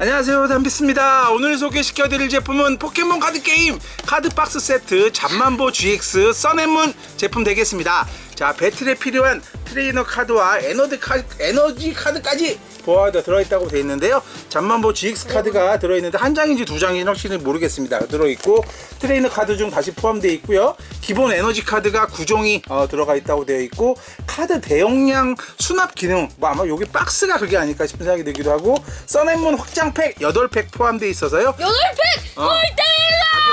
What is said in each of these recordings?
안녕하세요. 담비스입니다. 오늘 소개시켜드릴 제품은 포켓몬 카드 게임 카드 박스 세트 잠만보 GX 써낸문 제품 되겠습니다. 자 배틀에 필요한 트레이너 카드와 에너지, 카, 에너지 카드까지 보아가 들어있다고 되어 있는데요. 잠만보 GX 카드가 들어있는데 한 장인지 두 장인지 확실히 모르겠습니다. 들어있고 트레이너 카드 중 다시 포함되어 있고요. 기본 에너지 카드가 9종이 어, 들어가 있다고 되어 있고 카드 대용량 수납 기능 뭐 아마 여기 박스가 그게 아닐까 싶은 생각이 들기도 하고 써낸문 확장팩 8팩 포함되어 있어서요. 여덟 팩! 어. 홀대라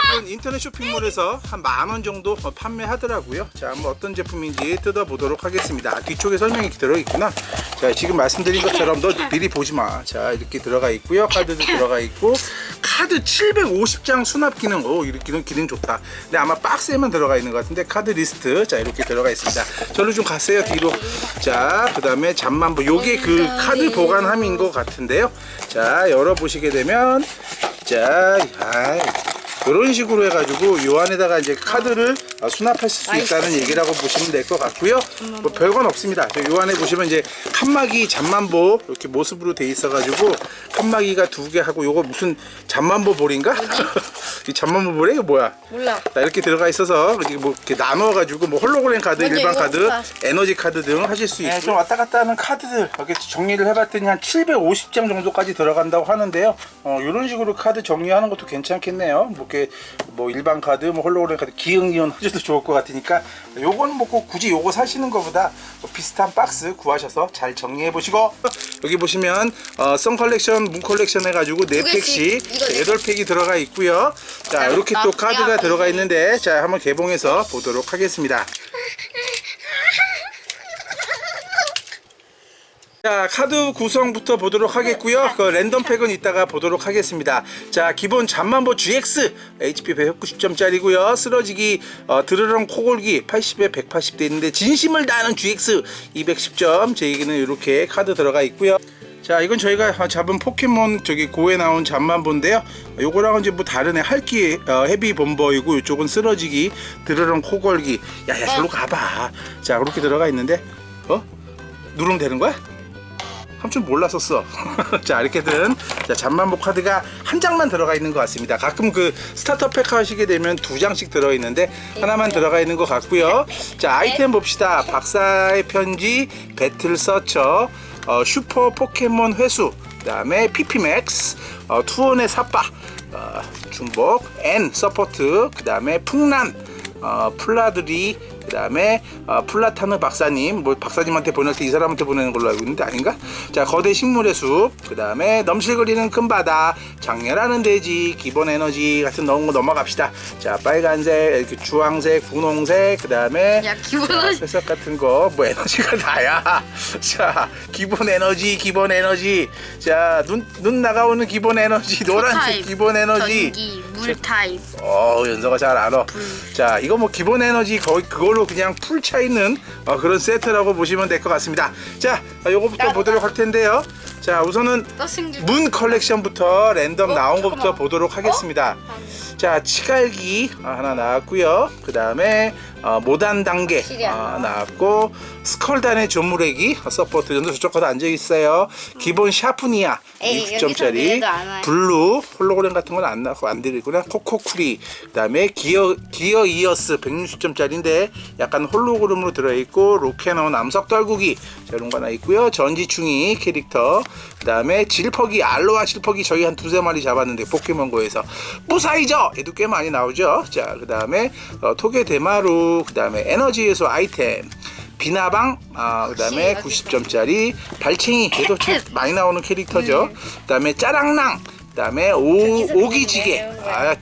가격은 인터넷 쇼핑몰에서 한 만 원 정도 어, 판매하더라고요. 자, 한번 어떤 제품인지 뜯어보도록 하겠습니다. 뒤쪽에 설명이 들어있구나. 자, 지금 말씀드린 것처럼 너 미리 보지 마. 자, 이렇게 들어가 있고요. 카드도 들어가 있고 카드 750장 수납 기능. 오, 이렇게 기능, 기능 좋다. 근데 아마 박스에만 들어가 있는 것 같은데 카드 리스트. 자, 이렇게 들어가 있습니다. 절로 좀 가세요, 뒤로. 자, 그 다음에 잠만보. 요게 그 카드 보관함인 것 같은데요. 자, 열어보시게 되면 자, 야, 이런 식으로 해가지고 요 안에다가 이제 카드를 어, 수납하실 수 있다는 얘기라고 보시면 될 것 같고요. 뭐 별건 없습니다. 저요 안에 보시면 이제 칸막이 잠만보 이렇게 모습으로 돼 있어가지고 칸막이가 두 개 하고 요거 무슨 잠만보 볼인가? 이 잠만보 볼이 이거 뭐야? 몰라 자, 이렇게 들어가 있어서 이렇게 뭐 이렇게 나누어가지고 뭐 홀로그램 카드, 먼저 일반 이거 카드, 볼까? 에너지 카드 등 하실 수 있고 좀 왔다 갔다 하는 카드들 이렇게 정리를 해봤더니 한 750장 정도까지 들어간다고 하는데요. 어, 이런 식으로 카드 정리하는 것도 괜찮겠네요. 뭐 이렇게 뭐 일반 카드, 뭐 홀로그램 카드 기흥이온 하셔도 좋을 것 같으니까 요건 뭐꼭 굳이 요거 사시는 것보다 뭐 비슷한 박스 구하셔서 잘 정리해 보시고 여기 보시면 어, 선 컬렉션, 문 컬렉션 해가지고 네 팩씩 여덟 팩이 들어가 있고요. 자 이렇게 또 나- 카드가 야, 들어가 있는데 자 한번 개봉해서 보도록 하겠습니다. 자 카드 구성부터 보도록 하겠고요. 그 랜덤 팩은 이따가 보도록 하겠습니다. 자 기본 잠만보 GX HP 190점짜리고요. 쓰러지기 어, 드르렁 코골기 80에 180돼 있는데 진심을 다하는 GX 210점. 제 얘기는 이렇게 카드 들어가 있고요. 자 이건 저희가 잡은 포켓몬 저기 고에 나온 잠만보인데요. 요거랑은 이제 뭐 다른 애 할기 어, 헤비 범버이고 이쪽은 쓰러지기 드르렁 코골기. 야야 절로 가봐. 자 그렇게 들어가 있는데 어? 누르면 되는 거야? 삼촌 몰랐었어. 자 이렇게든 자, 잠만보 카드가 한 장만 들어가 있는 것 같습니다. 가끔 그 스타터 팩 하시게 되면 두 장씩 들어 있는데 하나만 들어가 있는 것 같고요. 자 아이템 봅시다. 박사의 편지, 배틀 서처, 어, 슈퍼 포켓몬 회수, 그 다음에 피피맥스, 어, 투혼의 사빠, 어, 중복, N 서포트, 그 다음에 풍란, 어, 플라드리 그다음에 어, 플라타느 박사님 뭐 박사님한테 보낼 때 이 사람한테 보내는 걸로 알고 있는데 아닌가? 자 거대 식물의 숲 그다음에 넘실거리는 큰 바다 장렬하는 돼지 기본 에너지 같은 넣은 거 넘어갑시다. 자 빨간색 이렇게 주황색 분홍색 그다음에 야 자, 새싹 같은 거 뭐 에너지가 다야. 자 기본 에너지 기본 에너지 자눈 눈 나가오는 기본 에너지 노란색 기본 에너지 전기 물 타입 어 연서가 잘 알아. 자 이거 뭐 기본 에너지 거의 그걸로 그냥 풀 차 있는 어, 그런 세트라고 보시면 될 것 같습니다. 자 아, 요거부터 보도록 할 텐데요. 자 우선은 문 컬렉션부터 랜덤 어, 나온 것부터 잠깐만. 보도록 하겠습니다. 자 치갈기 아, 하나 나왔고요. 그 다음에 어, 모단 단계 나와. 나왔고 스컬단의 전무래기 서포트 연도 저쪽 가서 앉아 있어요. 기본 샤프니아 에이, 60점짜리 여기서 얘도 안 와요. 블루 홀로그램 같은 건 안 나고 안 드리구나 코코쿠리 그다음에 기어 기어 이어스 160점짜리인데 약간 홀로그램으로 들어 있고 로켓나온 암석 떨구기 자, 이런 거 하나 있고요 전지충이 캐릭터 그다음에 질퍽이 알로하 질퍽이 저희 한 두세 마리 잡았는데 포켓몬고에서 무사이저 얘도 꽤 많이 나오죠 자 그다음에 어, 토개 대마루 그 다음에 에너지 예소 아이템 비나방 아 그 다음에 역시 90점짜리 발챙이 얘도 좀 많이 나오는 캐릭터죠. 그 다음에 짜랑랑 그 다음에 오 저기서 오기지게 그냥 내려오는 아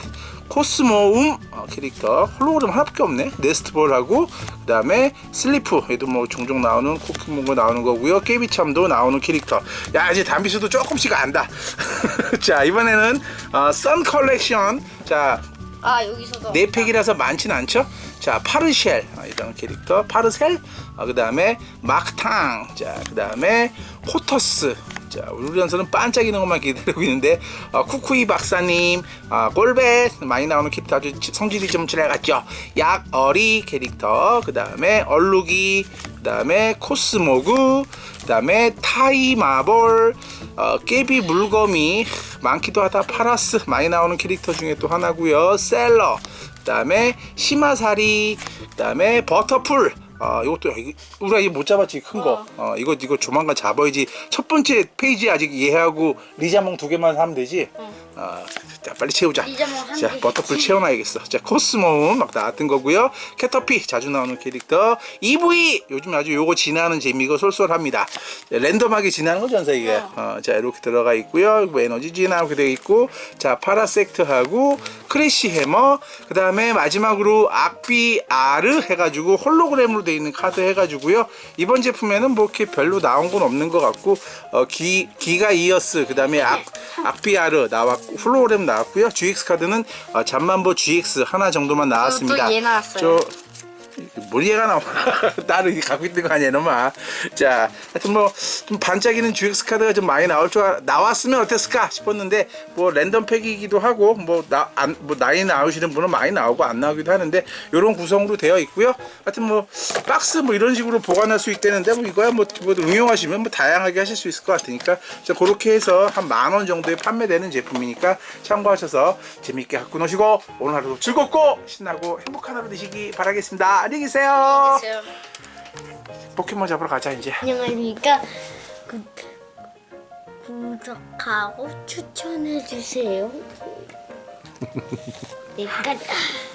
코스모움 어, 캐릭터. 홀로그램 하나밖에 없네. 네스트볼하고 그 다음에 슬리프. 얘도 뭐 종종 나오는 코키몬고 나오는 거고요. 깨비참도 나오는 캐릭터. 야 이제 담비수도 조금씩 안다. 자 이번에는 어, 선 컬렉션. 자 아 여기서도 네 팩이라서 많진 않죠. 자 파르쉘 아, 이런 캐릭터 파르셀. 아, 그 다음에 막탕. 자그 다음에 코터스. 자 우리 연서는 반짝이는 것만 기다리고 있는데 아, 쿠쿠이 박사님. 아, 골벳. 많이 나오는 캐릭터 아주 성질이 좀잘 같죠? 약어리 캐릭터. 그 다음에 얼룩이. 그 그다음에 코스모그, 그 다음에 타이 마볼, 어, 깨비 물거미 많기도 하다 파라스 많이 나오는 캐릭터 중에 또 하나고요. 셀러, 그다음에 시마사리, 그다음에 버터풀. 아, 이것도 우리가 이거 못 잡았지 큰 거. 어, 이거 이거 조만간 잡아야지. 첫 번째 페이지 아직 이해하고 리자몽 두 개만 하면 되지. 아, 자 빨리 채우자. 한자 개. 버터풀 채워놔야겠어. 자 코스모음 막 나왔던 거고요. 캐터피 자주 나오는 캐릭터. EV 요즘 아주 요거 지나는 재미가 쏠쏠합니다. 자, 랜덤하게 지나는 거죠, 전사 이게. 어, 자 이렇게 들어가 있고요. 뭐 에너지 진화하게 되어 있고, 자 파라섹트하고 크래시 해머. 그 다음에 마지막으로 악비 아르 해가지고 홀로그램으로 되어 있는 카드 해가지고요. 이번 제품에는 뭐 이렇게 별로 나온 건 없는 것 같고, 어, 기 기가 이어스 그 다음에 악 악비 아르 나왔고 홀로그램 나 왔고요. GX 카드는 어, 잠만보 GX 하나 정도만 나왔습니다. 어, 또얘 나왔어요. 저 뭘 얘가 나와. 이게 갖고 있는 거 아니야 너마 자 하여튼 뭐 좀 반짝이는 GX 카드가 좀 많이 나올 줄 알, 나왔으면 어땠을까 싶었는데 뭐 랜덤 팩이기도 하고 뭐나안뭐 나이 나오시는 분은 많이 나오고 안 나오기도 하는데 이런 구성으로 되어 있고요. 하여튼 뭐 박스 뭐 이런 식으로 보관할 수 있다는데 뭐 이거야 뭐, 뭐 응용하시면 뭐 다양하게 하실 수 있을 것 같으니까. 자 그렇게 해서 한 만 원 정도에 판매되는 제품이니까 참고하셔서 재밌게 갖고 노시고 오늘 하루도 즐겁고 신나고 행복한 하루 되시기 바라겠습니다. 안녕히 계세요 포켓몬 잡으러 가자 이제 안녕하십니까. 구, 구독하고 추천해 주세요. 내가